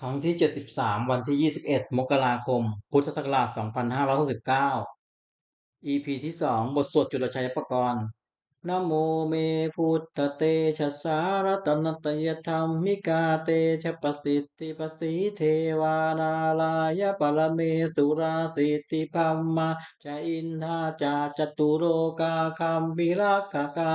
ครั้งที่ 73 วันที่ 21 มกราคม พุทธศักราช 2569 EP ที่ 2 บทสวดจุลชัยปกรณ์นะโมเมพุทธเตชะสารตนตยธรรมิกาเตชะปสิทธิปสีเทวานาลายปรเมสุราสิทธิพัมมาจะอินทาจาจตุโรกาคัมบิรักขกา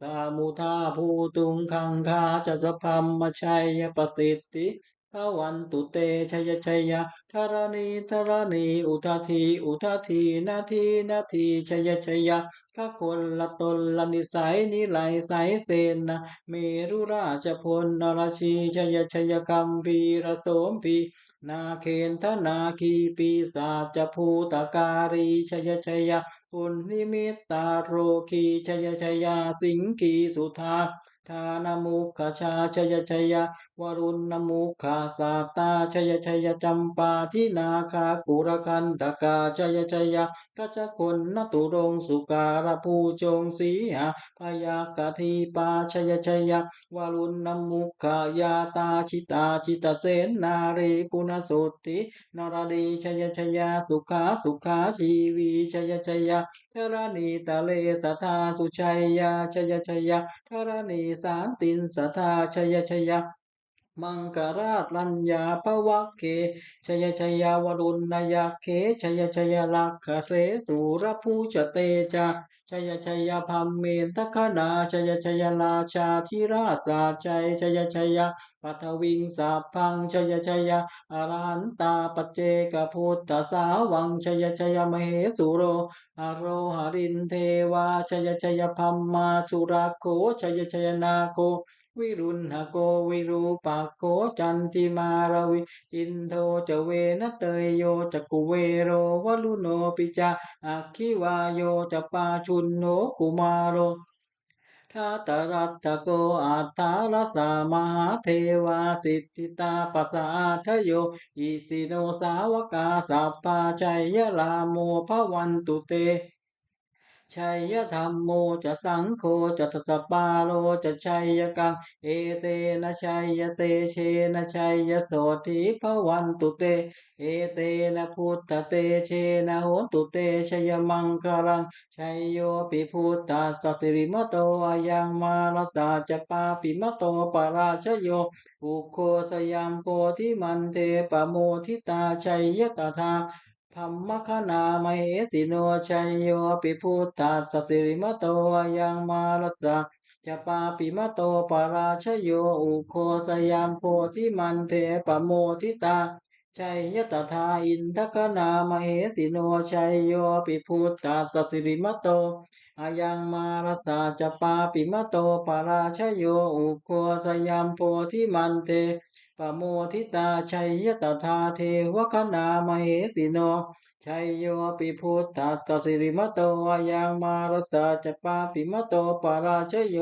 สามุทาภูตุงคังคาจะสพัมมชัยปสิทธิ พระวันตุเตชยชยะธรณีธรณีอุทาทีอุทาทีนาทีนาทีชยชยกะคนละตนละนิสัยนิไลสายเสนาเมรุราชพลนรชีชยชยกัมพีระโสมพีนาเคนทนาคีปีศาจภูตาการีชยชยะปุณนิมิตตาโรคีชยชยสิงคีสุธา ทานมุขชาชยชยวรุณมุขาสาตาชยชยจัมปาทินาคาปุรกันตกาชยชยกัจคนนตุรงสุการภูจงสีหาพยากาทีปาชยชยวรุณมุขายาตาชิตาชิตเสนนารีปุณสุตินรดีชยชยสุขาสุขาชีวีชยชยธรณีตะเลสทาสุชัยยาชยชยธรณีสาตินสทาชยชยมังกราชลัญญาภวะเคชยชยาวรุณนยาเคชยชยลักขเสสุรภูชเตจา ชยชยพัมเมนตะคนาชยชยราชาธิราชาใจชยชยปัทวิงสัพพังชยชยอารันตาปเจกพุทธสาวังชยชยมเหสุโรอโรหรินเทวาชยชยพัมมาสุราโคชยชยนาโค วิรุณหโกวิรูปากโกจันติมารวิ อินโทจเวนเตยโยจะกุเวโรวลุโนปิจาอักขิวายโยจะปาชุนโนกุมารโรทัตรัตโกอัตารัสามหาเทวาสิทธิตาปัสสาทโย อิสิโนสาวกาสัพพาชัยยะลาโมภวันตุเต ชัยธรรมโมจะสังโฆจะทัสปาโลจะชัยกัง เอเตนะชัยเตเชนะชัยโสติภวันตุเต เอเตนะพุทธเตเชนะโหตุเตชยมังคารังชัยโยปิพุทธสสิริมโตอายังมาลตาจะปาปิมโตปาราชโยอุโคสยามโพธิมันเทปโมทิตาชัยยตถา ธรรมคณามเหติโนชัยโยปิพุทธัสสิริมโตยังมาลจะจะปาปิมโตปาราชโยอุโคสยามโพธิมันเทปโมทิตาชัยยตถาอินทคณามเหติโนชัยโยปิพุทธัสสิริมโตอายังมารัสาจะปาปิมโตปาราชโยอุโคสยามโพธิมันเท ปโมทิตาชัยยตถาเทวคณามเหติโนชัยโยปิพุทธัสสิริมโตยังมารัสจปาปิมโตปาราชโย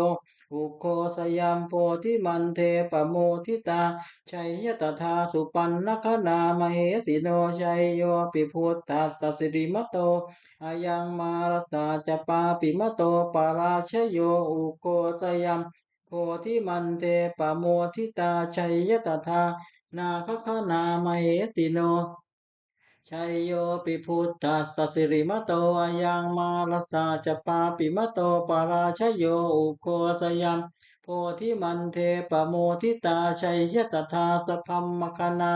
อุโคสยามโพธิมันเทปโมทิตาชัยยตถาสุปันนคณามเหติโนชัยโยปิพุทธัสสิริมโตอายังมารัสจปาปิมโตปาราชโยอุโคสยาม โพธิมันเตปโมทิตาชัยยตถานาคคณามเหติโนชัยโยปิพุทธัสสิริมโตอายังมาลสาจปาปิมโตปาราชโยอุโคสยัม พธิมันเทปโมทิตาชัยยตถาสพัมมคณา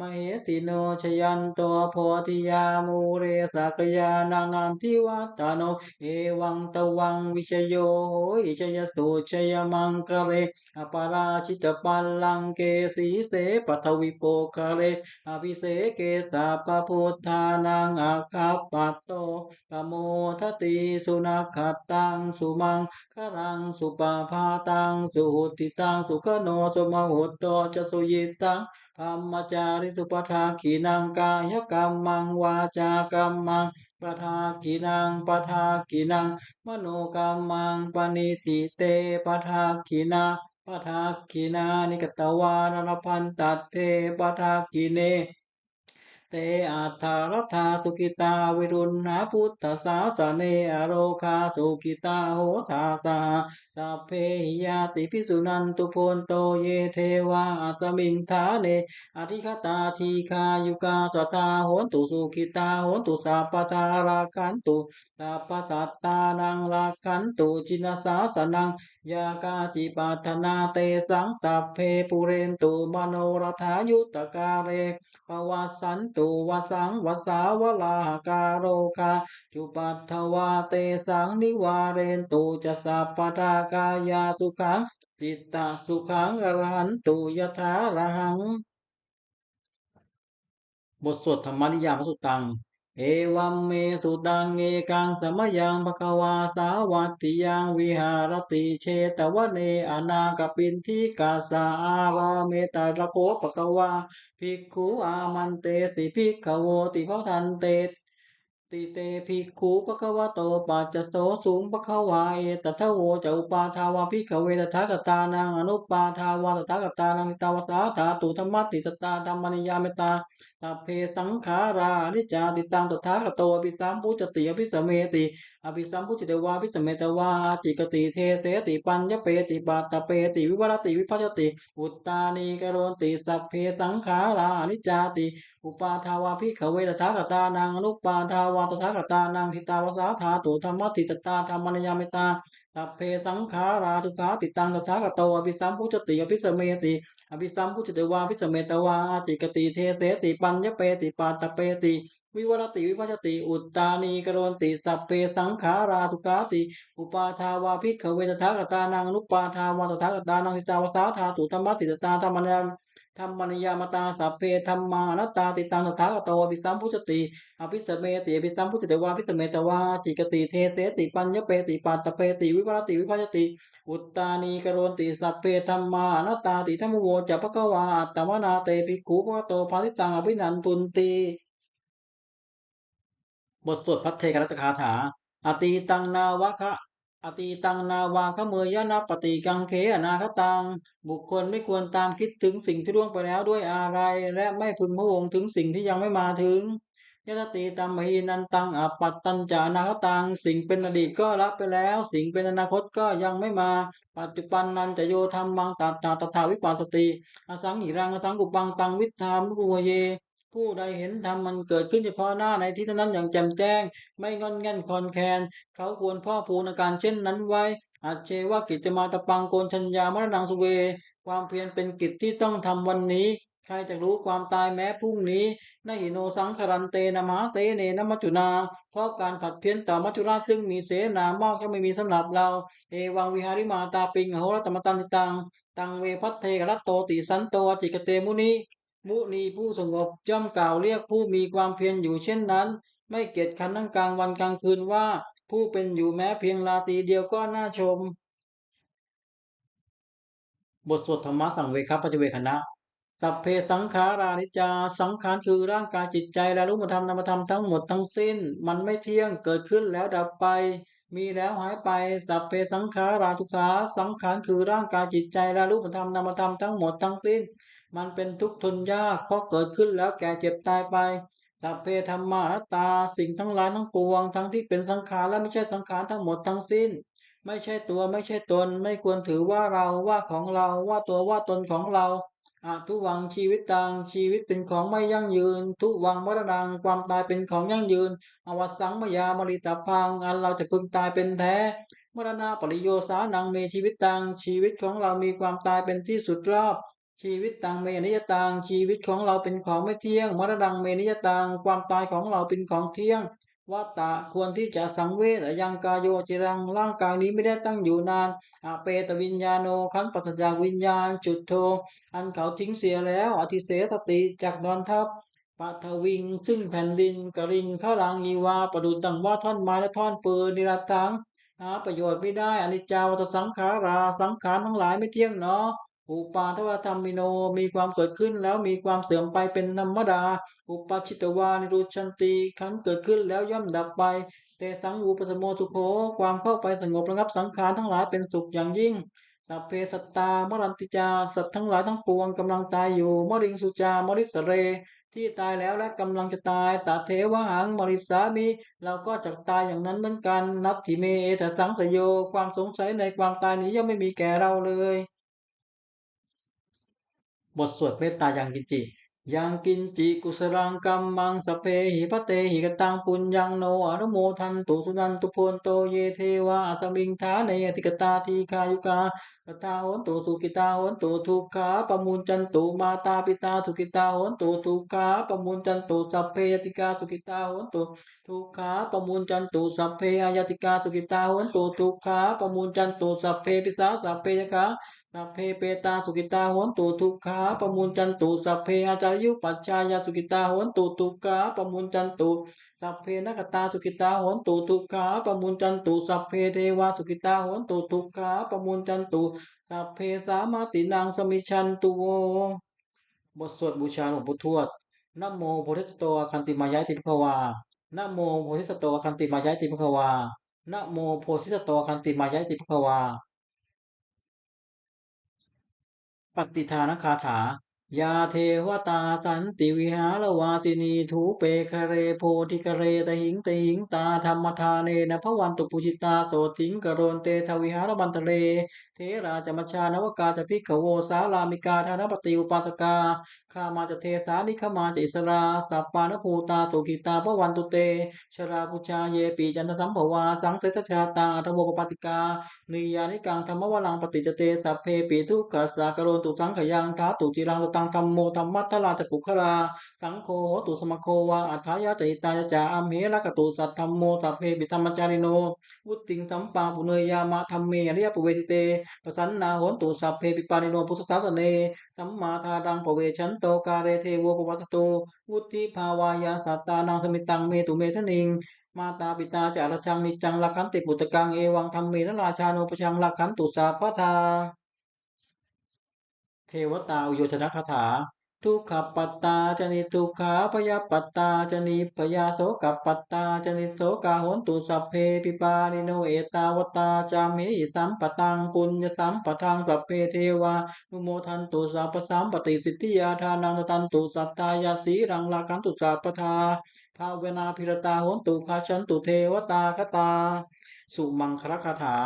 มเหติโนชยันตัวโพธิยามูเรสักยานางานทิวัตโนเอวังตวังวิชโยอิชยสุชยมังคะเรอปาราชิตปัลลังเกสีเสปัทวิโปคะเรอภิเสเกสาปพุทธานังอาคาปัตโตปโมทติสุนัขตังสุมังครังสุปาพาตังสุหุติตังสุขโนสุมหุตโตจะสุยิตังธรรมจาริสุปทาขีนังกายกรรมังวาจากรรมังปทาขีนังปทาขีนัง มโนกรรมังปณิติเตปทาขีนาปทาขีนานิกตวานรพันตัตเตปทาขีเน เตอัฏฐรัฐาสุกิตาวิรุณหาพุทธสาสเนอโรคาสุกิตาโหทาตาสัพเพหิยาติพิสุนันตุโพนโตเยเทวาอัตมิงทาเนอธิคตาทีคายุกาสตาโหนตุสุขิตาโหนตุสัพพทาราคันตุสัพพสัตตานังราคันตุจินสาสนัง ยากาจิปัฏนาเตสังสัพเพปุเรนตุมโนรถายุตกาเรปวัสันตุวสังวสาวลาการโรคาจุปัตถวาเตสังนิวาเรนตุจะสัพพทากายาสุขังจิตตสุขังอรหันตุยถาระหัง บทสวดธรรมนิยามพระสุตัง เอวัมเมสุตังเอกังสมยังภควาสาวัตติยังวิหารติเชตวเนอนากปินทิกาสาอาราเมตตะโคภควาภิกขุอามันเตสิภิกขโวติพทันเต ติเตภิกขุภควะโตปัจจโสสูงภควาเอตทะโวจะอุปาทาวาภิกขเวตถากตานังอนุปาทาวาตถากตานังตาวสาธาตุธรรมติตตาธรรมนิยามตาสัพเพสังขารานิจจาติตังตถาคโตอภิสัมพุจติอภิสเมติอภิสัมพุจติวาภิสเมตวาจิกติเทเสติปัญญเปติปาตเปติวิวรติวิภัชติ อุตตานีกโรนติสัพเพสังขารานิจจาติ อุปาทาวาภิกขเวตถาคตานังอนุปาทาวาตถาคตานังทิตาวสาธาตุธรรมติตตาธรรมนิยามตาสัพเพสังขาราทุกขาติตังตถาคโตอภิสัมพุจติอภิสเมติอภิสัมพุจติวาภิสเมตวาติกติเทเสติปัญญเปติปาตเปติ วิวรติวิภัชติ อุตตานีกโรนติสัพเพสังขาราทุกาติ อุปาทาวาภิกขเวทถากตานังอนุปาทาวาตถากตานังสิตาวสาธาตุธรรมติตตาธรรมนย ธรรมนิยามตาสัพเพธรรมานตาติตังตถาโตอภิสัมพุจติอภิสเมติอภิสัมพุจติวาภิสเมตวาจิกติเทเสติปัญญเปติปาตตเปติวิวรติวิภัชติ อุตตานีกรนติสัพเพธรรมานตาติธรรมโวจะภควาอัตตมนาเตภิกขุภะโตภาติตังอภินันตุนติบทสวดพัทเทกรัตคาถา อตีตังนาวะคะ อตีตังนาวาคะเมยยะนะปฏิกังเขอนาคตัง บุคคลไม่ควรตามคิดถึงสิ่งที่ล่วงไปแล้วด้วยอะไร และไม่พึงพะวงถึงสิ่งที่ยังไม่มาถึงยะติตัมหีนันตังอปัตตัญจานาคตัง สิ่งเป็นอดีตก็รับไปแล้ว สิ่งเป็นอนาคตก็ยังไม่มา ปัจจุบันนันจะโยธรรมบังตัตตาตถาวิปัสสติ อสังหิรังอสังกุปังตังวิธามรุเย ผู้ใดเห็นธรรมมันเกิดขึ้นเฉพาะหน้าในที่นั้นอย่างแจ่มแจ้ง ไม่งอนแง่นคลอนแคลนเขาควรพ่อพูนอาการเช่นนั้นไว้ อาจเชว่ากิจจะมาตะปังโกนชัญญามรณังสุเว ความเพียรเป็นกิจที่ต้องทำวันนี้ ใครจะรู้ความตายแม้พรุ่งนี้นหิโนสังครันเตนะมาเตเนนะมัจจุนา เพราะการผัดเพี้ยนต่อมัจจุราชซึ่งมีเสนามากก็ไม่มีสำหรับเรา เอวังวิหาริมาตาปิงโหรตมตันติตัง ตังเวพัทเทกรัตโตติสันโตอจิกเตมุนี มุนีผู้สงบย่อมกล่าวเรียกผู้มีความเพียรอยู่เช่นนั้น ไม่เกียจคันทั้งกลางวันกลางคืนว่า ผู้เป็นอยู่แม้เพียงราตรีเดียวก็น่าชม บทสวดธรรมะสังเวคัปปัจเวคณะสัพเพสังขารานิจจา สังขารคือร่างกายจิตใจและรูปธรรมนามธรรมทั้งหมดทั้งสิ้น มันไม่เที่ยงเกิดขึ้นแล้วดับไป มีแล้วหายไป สัพเพสังขาราทุกขา สังขารคือร่างกายจิตใจและรูปธรรมนามธรรมทั้งหมดทั้งสิ้น มันเป็นทุกข์ทนยากเพราะเกิดขึ้นแล้วแก่เจ็บตายไปสัพเพธรรมานตาสิ่งทั้งหลายทั้งปวงทั้งที่เป็นสังขารและไม่ใช่สังขารทั้งหมดทั้งสิ้น ไม่ใช่ตัวไม่ใช่ตน ไม่ควรถือว่าเราว่าของเราว่าตัวว่าตนของเราอาทุวังชีวิตตังชีวิตเป็นของไม่ยั่งยืน ทุวังมรณังความตายเป็นของยั่งยืน อวสังมยามริตาพังอันเราจะพึงตายเป็นแท้มรณาปริโยสานังเมชีวิตตังชีวิตของเรามีความตายเป็นที่สุดรอบ ชีวิตตังเมนิยตังชีวิตของเราเป็นของไม่เที่ยงมรณังเมนิยตังความตายของเราเป็นของเที่ยงวัตตะควรที่จะสังเวชยังกายโยจิรังร่างกายนี้ไม่ได้ตั้งอยู่นานอาเปตวิญญาโนขันปัจจาวิญญาณ จุดโท อันเขาทิ้งเสียแล้วอธิเสสติจากนอนทับปัทวิง ซึ่งแผ่นดินกริงข้ารังอีวาประดุจดังว่าท่อนไม้และท่อนปืนนิรัตถังหาประโยชน์ไม่ได้อนิจจาวัตสังขาราสังขารทั้งหลายไม่เที่ยงเนาะ อุปาทวธรรมิโนมีความเกิดขึ้นแล้วมีความเสื่อมไปเป็นธรรมดา อุปาชิตวานิรุชันติขันเกิดขึ้นแล้วย่อมดับไป แต่สังอุปสมโมสุโขความเข้าไปสงบระงับสังขารทั้งหลายเป็นสุขอย่างยิ่งสัพเพสัตตามรันติจาสัตว์ทั้งหลายทั้งปวงกำลังตายอยู่มริงสุจามริสเร ที่ตายแล้วและกำลังจะตายตาเทวหังมริสามีเราก็จะตายอย่างนั้นเหมือนกัน นัตถิเมเอตสังสยโยความสงสัยในความตายนี้ย่อมไม่มีแก่เราเลย บทสวดเมตตายังกินจิ ยังกินจิกุสลังกัมมังสเพหิพเตหิกตังปุญญังโนอนุโมทันตุสุนันตุพนโตเยเทวาอัตมิงทาเนอติกตาทีคายุกาตตาหนตุสุกิตาหนตุทุกขาปมุนจันตุมาตาปิตาสุกิตาหนตุทุกขาปมุนจันตุสัพเพยติกาสุกิตาหนตุทุกขาปมุนจันตุสัพเพอายติกาสุกิตาหนตุทุกขาปมุนจันตุสัพเพปิสาสัพเพยกา สัพเพเปตาสุกิตาโหนตุทุกขาปมุนจันตุสัพเพอาจายุปัจจายาสุกิตาโหนตุทุกขาปมุนจันตุสัพเพนักตาสุกิตาโหนตุทุกขาปมุนจันตุสัพเพเทวาสุกิตาโหนตุทุกขาปมุนจันตุสัพเพสามาตินังสมิชันตุโวบทสวดบูชาหลวงปู่ทวดนโมโพธิสตโตอคันติมายะติภควานโมโพธิสตโตอคันติมายะติภควานโมโพธิสตโตอคันติมายะติภควา ปฏิทานคาถายาเทวตาสันติวิหารวาสินีทูเปคเรโพธิกเรตหิงตหิงตาธรรมทานเนนะพวันตุปุจิตาโสติงกโรนเตทวิหารบันตเร เทราจมชานวกาจะพิขโวสาลามิกาธนปฏิอุปาสกาข้ามาจะเทสานิขมาจะอิสราสัปปานภูตาสุกิตาพวันตุเต ชราปุชาเยปีจันทสัมภวา สังเสตชาตาธโมปปติกา นิยานิกังธรรมวลังปฏิจเตสัพเพปีทุกขสากโรตุสังขยังทาตุจิรังตังธรรมโมธรรมัทธราจปุครา สังโฆโหตุสมโควาอัฏฐายาติตายจาอัมเหระกตุสัทธรรมโมสัพเพปิธรรมจาริโนวุติงสัมปาปุเนยามะธรรมเมริยปุเวทิเตปสันนาโหนตุสัพเพปิปานิโนพุทธศาสเน สัมมาทาดังปเวชันโตกาเรเทวปวัตโตวุติภาวายาสัตตานังสมิตังเมตุเมทนิงมาตาปิตาจารชังนิจังลักขันติปุตตกังเอวังธรรมเมนราชาโนปชังลักขันตุสาพทา เทวตาอุโยชนะคาถา ทุกขปัตตาจนิทุกขาพยาปัตตาจนิพยาโสกปัตตาจนิโสกาหนตุสัพเพปิปานิโนเอตาวตาจามิสัมปตังปุญญสัมปทังสัพเพเทวานุโมทันตุสัพสัมปติสิทธิยาทานังตันตุสัตตายาสีรังลาคันตุสัพพทาภาเวนาพิรตาหนตุคาชันตุเทวตาคตา สุมังคลคาถา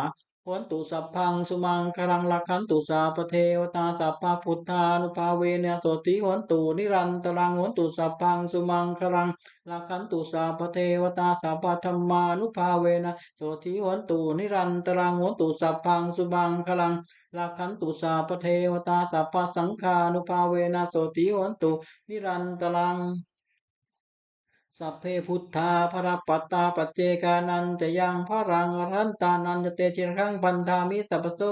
หนตุสัพพังสุมังคลังลักขันตุสัพเทวตาสัพพะพุทธานุภาเวเนสติโหนตุนิรันตรังโหนตุสัพพังสุมังคลังลักขันตุสัพเทวตาสัพพธรรมานุภาเวนะสติโหนตุนิรันตรังโหนตุสัพพังสุมังคลังลักขันตุสัพเทวตาสัพพสังฆานุภาเวนะสติโหนตุนิรันตรัง สัพเพพุทธาภรปัตตาปัจเจกานันจะยังพระรังอรันตานันจะเตชิรังพันธามิสัพพโส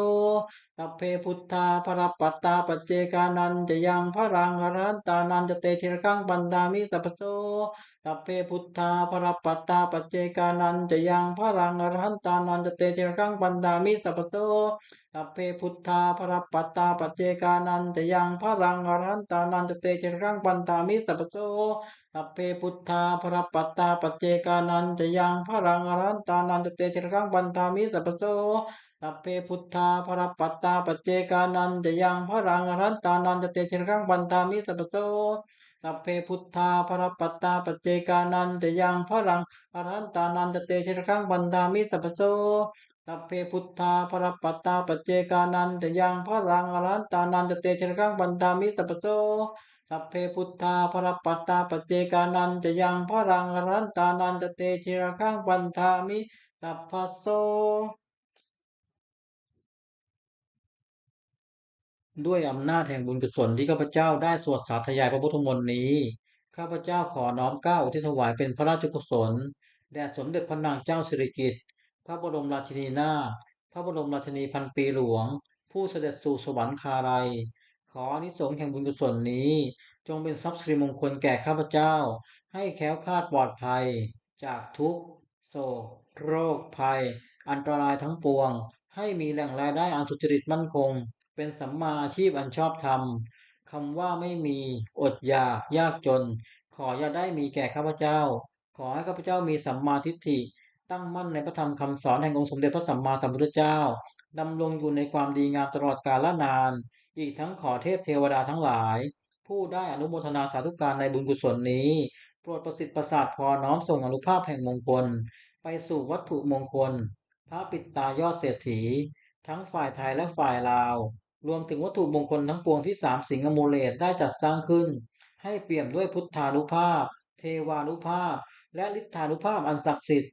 สัพเพพุทธาภรปัตตาปัจเจกานันจะยังพระรังอรันตานันจะเตชิรังพันธามิสัพพโสสัพเพพุทธาภรปัตตาปัจเจกานันจะยังพระรังอรันตานันจะเตชิรังพันธามิสัพพโส สัพเพพุทธาภรปัตตาปเจกานันจะยังพระรังอรันตานันจะเตชิรังพันธามิสัพโสสัพเพพุทธาภรปัตตาปเจกานันจะยังพระรังอรันตานันจะเตชิรังบันทามิสัพโสสัพเพพุทธาภรปัตตาปเจกานันจะยังพระรังอรันตานันจะเตชิรังบันทามิสัพโสสัพเพพุทธาภรปัตตาปเจกานันจะยังพระรังอรันตานันจะเตชิรังบันทามิสัพพโส สัพเพพุทธาภรปัตตาปัจเจกานันจะยังพระรังอรันตานันจะเตชิรังบันทามิสัพโสสัพเพพุทธาภรปัตตาปัจเจกานันจะยังพระรังอรันตานันจะเตชะข้างปันธามิสัพโสด้วยอำนาจแห่งบุญกุศลที่ข้าพเจ้าได้สวดสาธยายพระพุทธมนต์นี้ ข้าพเจ้าขอน้อมเกล้าอุที่ถวายเป็นพระราชกุศลแด่สมเด็จพระนางเจ้าสิริกิติ์ พระบรมราชินีนาถพระบรมราชินีพันปีหลวง ผู้เสด็จสู่สวรรคาลัย ขออนิสงส์แห่งบุญกุศลนี้ จงเป็นทรัพย์สิริมงคลแก่ข้าพเจ้า ให้แคล้วคลาดปลอดภัย จากทุกโศกโรคภัย อันตรายทั้งปวง ให้มีแหล่งรายได้อันสุจริตมั่นคง เป็นสัมมาอาชีพอันชอบธรรมคำว่าไม่มี อดอยากยากจน ขออย่าได้มีแก่ข้าพเจ้า ขอให้ข้าพเจ้ามีสัมมาทิฏฐิ ตั้งมั่นในพระธรรมคำสอนแห่งองค์สมเด็จพระสัมมาสัมพุทธเจ้าดำรงอยู่ในความดีงามตลอดกาลนาน อีกทั้งขอเทพเทวดาทั้งหลาย ผู้ได้อนุโมทนาสาธุการในบุญกุศลนี้ โปรดประสิทธิ์ประสาทพรน้อมส่งอนุภาพแห่งมงคล ไปสู่วัตถุมงคล พระปิดตายอดเศรษฐี ทั้งฝ่ายไทยและฝ่ายลาว รวมถึงวัตถุมงคลทั้งปวงที่สามสิงห์อมูลเลตได้จัดสร้างขึ้น ให้เปี่ยมด้วยพุทธานุภาพ เทวานุภาพ และฤทธานุภาพอันศักดิ์สิทธิ์